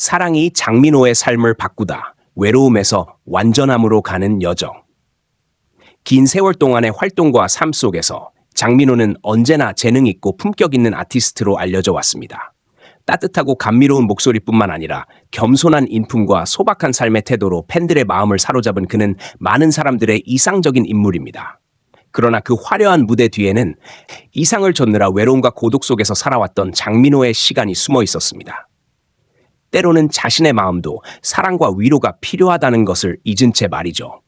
사랑이 장민호의 삶을 바꾸다 외로움에서 완전함으로 가는 여정. 긴 세월 동안의 활동과 삶 속에서 장민호는 언제나 재능 있고 품격 있는 아티스트로 알려져 왔습니다. 따뜻하고 감미로운 목소리뿐만 아니라 겸손한 인품과 소박한 삶의 태도로 팬들의 마음을 사로잡은 그는 많은 사람들의 이상적인 인물입니다. 그러나 그 화려한 무대 뒤에는 이상을 좇느라 외로움과 고독 속에서 살아왔던 장민호의 시간이 숨어 있었습니다. 때로는 자신의 마음도 사랑과 위로가 필요하다는 것을 잊은 채 말이죠.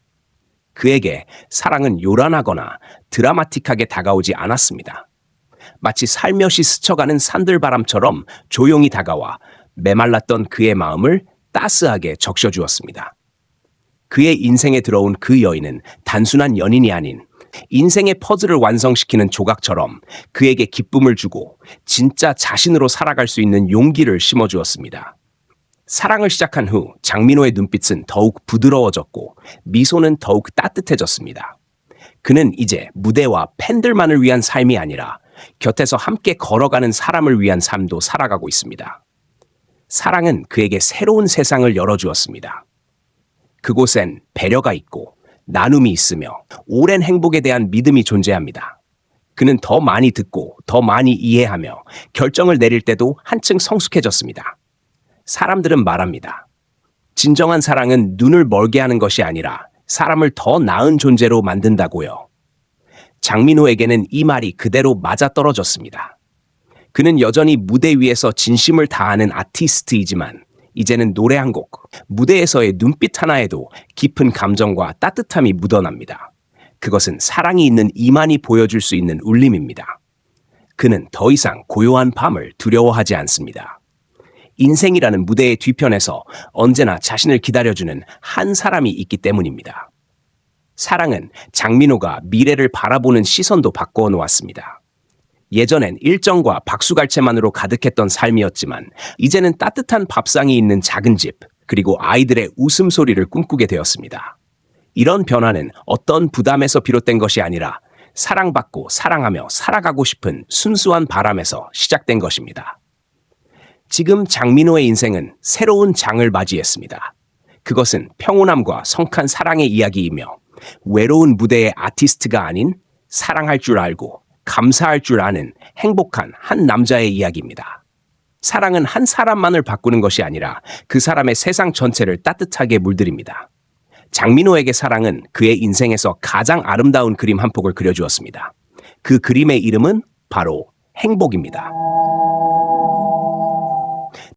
그에게 사랑은 요란하거나 드라마틱하게 다가오지 않았습니다. 마치 살며시 스쳐가는 산들바람처럼 조용히 다가와 메말랐던 그의 마음을 따스하게 적셔주었습니다. 그의 인생에 들어온 그 여인은 단순한 연인이 아닌 인생의 퍼즐을 완성시키는 조각처럼 그에게 기쁨을 주고 진짜 자신으로 살아갈 수 있는 용기를 심어주었습니다. 사랑을 시작한 후 장민호의 눈빛은 더욱 부드러워졌고 미소는 더욱 따뜻해졌습니다. 그는 이제 무대와 팬들만을 위한 삶이 아니라 곁에서 함께 걸어가는 사람을 위한 삶도 살아가고 있습니다. 사랑은 그에게 새로운 세상을 열어주었습니다. 그곳엔 배려가 있고 나눔이 있으며 오랜 행복에 대한 믿음이 존재합니다. 그는 더 많이 듣고 더 많이 이해하며 결정을 내릴 때도 한층 성숙해졌습니다. 사람들은 말합니다. 진정한 사랑은 눈을 멀게 하는 것이 아니라 사람을 더 나은 존재로 만든다고요. 장민호에게는 이 말이 그대로 맞아떨어졌습니다. 그는 여전히 무대 위에서 진심을 다하는 아티스트이지만 이제는 노래 한 곡, 무대에서의 눈빛 하나에도 깊은 감정과 따뜻함이 묻어납니다. 그것은 사랑이 있는 이만이 보여줄 수 있는 울림입니다. 그는 더 이상 고요한 밤을 두려워하지 않습니다. 인생이라는 무대의 뒤편에서 언제나 자신을 기다려주는 한 사람이 있기 때문입니다. 사랑은 장민호가 미래를 바라보는 시선도 바꾸어 놓았습니다. 예전엔 일정과 박수갈채만으로 가득했던 삶이었지만 이제는 따뜻한 밥상이 있는 작은 집, 그리고 아이들의 웃음소리를 꿈꾸게 되었습니다. 이런 변화는 어떤 부담에서 비롯된 것이 아니라 사랑받고 사랑하며 살아가고 싶은 순수한 바람에서 시작된 것입니다. 지금 장민호의 인생은 새로운 장을 맞이했습니다. 그것은 평온함과 성칸 사랑의 이야기이며 외로운 무대의 아티스트가 아닌 사랑할 줄 알고 감사할 줄 아는 행복한 한 남자의 이야기입니다. 사랑은 한 사람만을 바꾸는 것이 아니라 그 사람의 세상 전체를 따뜻하게 물들입니다. 장민호에게 사랑은 그의 인생에서 가장 아름다운 그림 한 폭을 그려주었습니다. 그 그림의 이름은 바로 행복입니다.